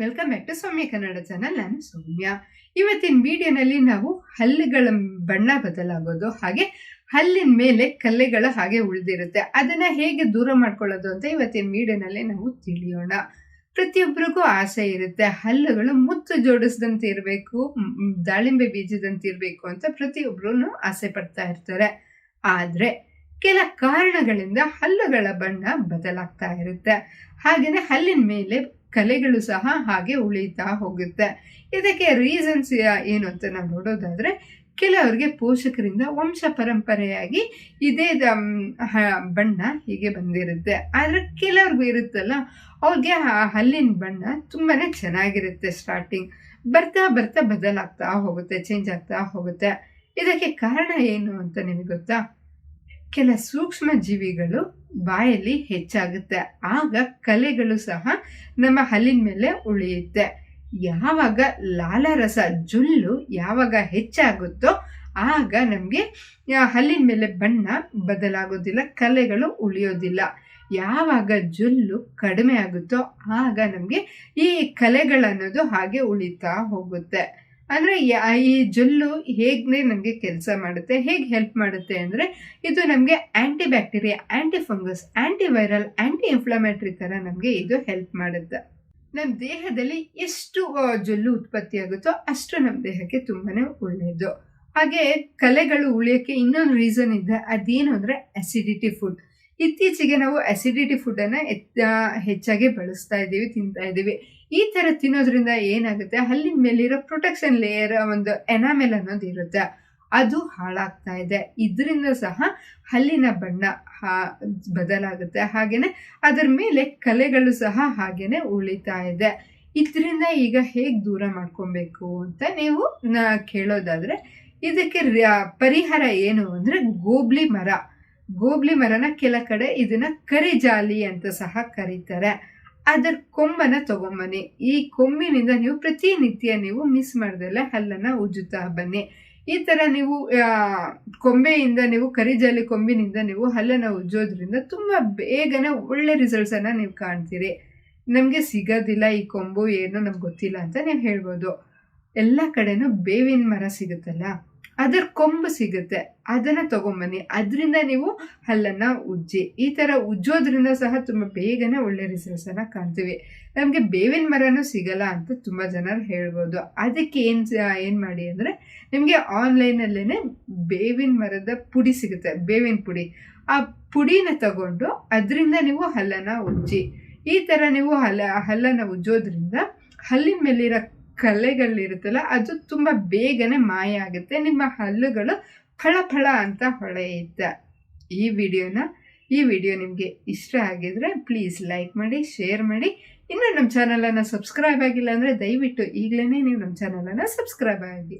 Welcome back to Soumya Kannada channel ನಾನು ಸೌಮ್ಯ ಇವತ್ತಿನ ವಿಡಿಯೋನಲ್ಲಿ ನಾವು ಹಲ್ಲುಗಳ ಬಣ್ಣ ಬದಲಾಗೋದು, ಹಾಗೆ ಹಲ್ಲಿನ ಮೇಲೆ ಕಲ್ಲೆಗಳು ಹಾಗೆ ಉಳಿದಿರುತ್ತೆ. ಅದನ್ನ ಹೇಗೆ ದೂರ ಮಾಡ್ಕೊಳ್ಳೋದು ಅಂತ ಇವತ್ತಿನ ವಿಡಿಯೋನಲ್ಲಿ ನಾವು ತಿಳಿಯೋಣ. ಪ್ರತಿಯೊಬ್ಬರಿಗೂ ಆಸೆ ಇರುತ್ತೆ. ಹಲ್ಲುಗಳು ಮುತ್ತು ಜೋಡಿಸ್ದಂತೆ ಇರಬೇಕು ದಾಳಿಂಬೆ ಬೀಜದಂತೆ ಇರಬೇಕು ಅಂತ ಪ್ರತಿಯೊಬ್ಬರೂ ಆಸೆ ಪಡ್ತಾ ಇರ್ತಾರೆ. ಆದ್ರೆ ಕೆಲ ಕಾರಣಗಳಿಂದ ಹಲ್ಲುಗಳ ಬಣ್ಣ ಬದಲಾಗ್ತಾ ಇರುತ್ತೆ. ಹಾಗೆಯೇ ಹಲ್ಲಿನ ಮೇಲೆ ಕಲೆಗಳು ಸಹ ಹಾಗೆ ಉಳಿತಾ ಹೋಗುತ್ತೆ. ಇದಕ್ಕೆ ರೀಸನ್ಸ್ ಏನು ಅಂತ ನಾವು ನೋಡೋದಾದ್ರೆ, ಕೆಲವರಿಗೆ ಪೋಷಕರಿಂದ ವಂಶ ಪರಂಪರೆಯಾಗಿ ಇದೇ ಬಣ್ಣ ಹೀಗೆ ಬಂದಿರುತ್ತೆ. ಆದರೆ ಕೆಲವ್ರಿಗೂ ಇರುತ್ತಲ್ಲ, ಅವ್ರಿಗೆ ಆ ಹಲ್ಲಿನ ಬಣ್ಣ ತುಂಬಾನೇ ಚೆನ್ನಾಗಿರುತ್ತೆ ಸ್ಟಾರ್ಟಿಂಗ್ ಬರ್ತಾ ಬರ್ತಾ ಬದಲಾಗ್ತಾ ಹೋಗುತ್ತೆ ಚೇಂಜ್ ಆಗ್ತಾ ಹೋಗುತ್ತೆ. ಇದಕ್ಕೆ ಕಾರಣ ಏನು ಅಂತ ನಿಮಗೆ ಗೊತ್ತಾ? ಕೆಲ ಸೂಕ್ಷ್ಮ ಜೀವಿಗಳು ಬಾಯಲ್ಲಿ ಹೆಚ್ಚಾಗುತ್ತೆ. ಆಗ ಕಲೆಗಳು ಸಹ ನಮ್ಮ ಹಲ್ಲಿನ ಮೇಲೆ ಉಳಿಯುತ್ತೆ. ಯಾವಾಗ ಲಾಲರಸ, ಜುಲ್ಲು ಯಾವಾಗ ಹೆಚ್ಚಾಗುತ್ತೋ ಆಗ ನಮಗೆ ಹಲ್ಲಿನ ಮೇಲೆ ಬಣ್ಣ ಬದಲಾಗೋದಿಲ್ಲ, ಕಲೆಗಳು ಉಳಿಯೋದಿಲ್ಲ. ಯಾವಾಗ ಜುಲ್ಲು ಕಡಿಮೆ ಆಗುತ್ತೋ ಆಗ ನಮಗೆ ಈ ಕಲೆಗಳನ್ನೋದು ಹಾಗೆ ಉಳಿತಾ ಹೋಗುತ್ತೆ. ಅಂದರೆ ಈ ಜೊಲ್ಲು ಹೇಗೆ ನಮಗೆ ಕೆಲಸ ಮಾಡುತ್ತೆ, ಹೇಗೆ ಹೆಲ್ಪ್ ಮಾಡುತ್ತೆ ಅಂದರೆ ಇದು ನಮಗೆ anti bacteria anti fungus anti viral anti inflammatory ಥರ ನಮಗೆ ಇದು ಹೆಲ್ಪ್ ಮಾಡುತ್ತೆ. ನಮ್ಮ ದೇಹದಲ್ಲಿ ಎಷ್ಟು ಜೊಲ್ಲು ಉತ್ಪತ್ತಿ ಆಗುತ್ತೋ ಅಷ್ಟು ನಮ್ಮ ದೇಹಕ್ಕೆ ತುಂಬಾ ಒಳ್ಳೆಯದು ಹಾಗೆ ಕಲೆಗಳು ಉಳಿಯೋಕ್ಕೆ ಇನ್ನೊಂದು ರೀಸನ್ ಇದೆ, ಅದೇನು ಅಂದರೆ ಅಸಿಡಿಟಿ ಫುಡ್ ಇತ್ತೀಚೆಗೆ ನಾವು ಅಸಿಡಿಟಿ ಫುಡ್ಡನ್ನು ಹೆಚ್ಚಾಗಿ ಬಳಸ್ತಾ ಇದ್ದೀವಿ, ತಿಂತಾ ಇದ್ದೀವಿ. ಈ ಥರ ತಿನ್ನೋದ್ರಿಂದ ಏನಾಗುತ್ತೆ? ಹಲ್ಲಿನ ಮೇಲಿರೋ ಪ್ರೊಟೆಕ್ಷನ್ ಲೇಯರ್ ಒಂದು ಎನಾಮೆಲ್ ಅನ್ನೋದು ಇರುತ್ತೆ. ಅದು ಹಾಳಾಗ್ತಾ ಇದೆ. ಇದರಿಂದ ಸಹ ಹಲ್ಲಿನ ಬಣ್ಣ ಬದಲಾಗುತ್ತೆ. ಹಾಗೆಯೇ ಅದರ ಮೇಲೆ ಕಲೆಗಳು ಸಹ ಹಾಗೆಯೇ ಉಳಿತಾ ಇದೆ. ಇದರಿಂದ ಈಗ ಹೇಗೆ ದೂರ ಮಾಡ್ಕೊಬೇಕು ಅಂತ ನೀವು ಕೇಳೋದಾದ್ರೆ, ಇದಕ್ಕೆ ಪರಿಹಾರ ಏನು ಅಂದರೆ ಗೋಬ್ಲಿ ಮರ. ಗೋಬ್ಲಿ ಮರನ ಕೆಲ ಕಡೆ ಇದನ್ನ ಕರಿಜಾಲಿ ಅಂತ ಸಹ ಕರೀತಾರೆ. ಅದರ ಕೊಂಬನ ತಗೊಂಬನ್ನಿ. ಈ ಕೊಂಬಿನಿಂದ ನೀವು ಪ್ರತಿನಿತ್ಯ ನೀವು ಮಿಸ್ ಮಾಡ್ದಲ್ಲ ಹಲ್ಲನ್ನ ಉಜ್ಜುತ್ತಾ ಬನ್ನಿ. ಈ ತರ ನೀವು ಕೊಂಬೆಯಿಂದ ನೀವು ಕರಿಜಾಲಿ ಕೊಂಬಿನಿಂದ ನೀವು ಹಲ್ಲನ್ನ ಉಜ್ಜೋದ್ರಿಂದ ತುಂಬಾ ಬೇಗನೆ ಒಳ್ಳೆ ರಿಸಲ್ಟ್ಸ್ ಅನ್ನ ನೀವು ಕಾಣ್ತೀರಿ. ನಮಗೆ ಸಿಗೋದಿಲ್ಲ ಈ ಕೊಂಬು, ಏನು ನಮ್ಗೆ ಗೊತ್ತಿಲ್ಲ ಅಂತ ನೀವು ಹೇಳ್ಬೋದು. ಎಲ್ಲ ಕಡೆನೂ ಬೇವಿನ ಮರ ಸಿಗುತ್ತಲ್ಲ? ಅದರ ಕೊಂಬು ಸಿಗುತ್ತೆ. ಅದನ್ನ ತಗೊಂಬನ್ನಿ. ಅದರಿಂದ ನೀವು ಹಲ್ಲನ್ನ ಉಜ್ಜಿ. ಈ ತರ ಉಜ್ಜೋದ್ರಿಂದ ಸಹ ತುಂಬಾ ಬೇಗನೆ ಒಳ್ಳೆ ರಿಸಲ್ಟ್ಸ್ ಅನ್ನ ಕಾಣ್ತೀವಿ. ನಮಗೆ ಬೇವಿನ ಮರನೂ ಸಿಗಲ್ಲ ಅಂತ ತುಂಬಾ ಜನರು ಹೇಳ್ಬೋದು. ಅದಕ್ಕೆ ಏನು ಏನು ಮಾಡಿ ಅಂದ್ರೆ ನಿಮಗೆ ಆನ್ಲೈನಲ್ಲೇ ಬೇವಿನ ಮರದ ಪುಡಿ ಸಿಗುತ್ತೆ. ಬೇವಿನ ಪುಡಿ. ಆ ಪುಡಿನ ತಗೊಂಡು ಅದರಿಂದ ನೀವು ಹಲ್ಲನ್ನ ಉಜ್ಜಿ. ಈ ತರ ನೀವು ಹಲ್ಲ, ಹಲ್ಲನ್ನ ಉಜ್ಜೋದ್ರಿಂದ ಹಲ್ಲಿನ ಮೇಲಿರೋ ಕಲೆಗಳಿರುತ್ತಲ್ಲ, ಅದು ತುಂಬ ಬೇಗನೆ ಮಾಯ ಆಗುತ್ತೆ. ನಿಮ್ಮ ಹಲ್ಲುಗಳು ಫಳ ಫಳ ಅಂತ ಹೊಳೆಯುತ್ತೆ. ಈ ವಿಡಿಯೋನ, ಈ ವಿಡಿಯೋ ನಿಮಗೆ ಇಷ್ಟ ಆಗಿದ್ರೆ ಪ್ಲೀಸ್ ಲೈಕ್ ಮಾಡಿ, ಶೇರ್ ಮಾಡಿ. ಇನ್ನು ನಮ್ಮ ಚಾನಲನ್ನು ಸಬ್ಸ್ಕ್ರೈಬ್ ಆಗಿಲ್ಲ ಅಂದರೆ ದಯವಿಟ್ಟು ಈಗಲೇ ನೀವು ನಮ್ಮ ಚಾನಲನ್ನು ಸಬ್ಸ್ಕ್ರೈಬ್ ಆಗಿ.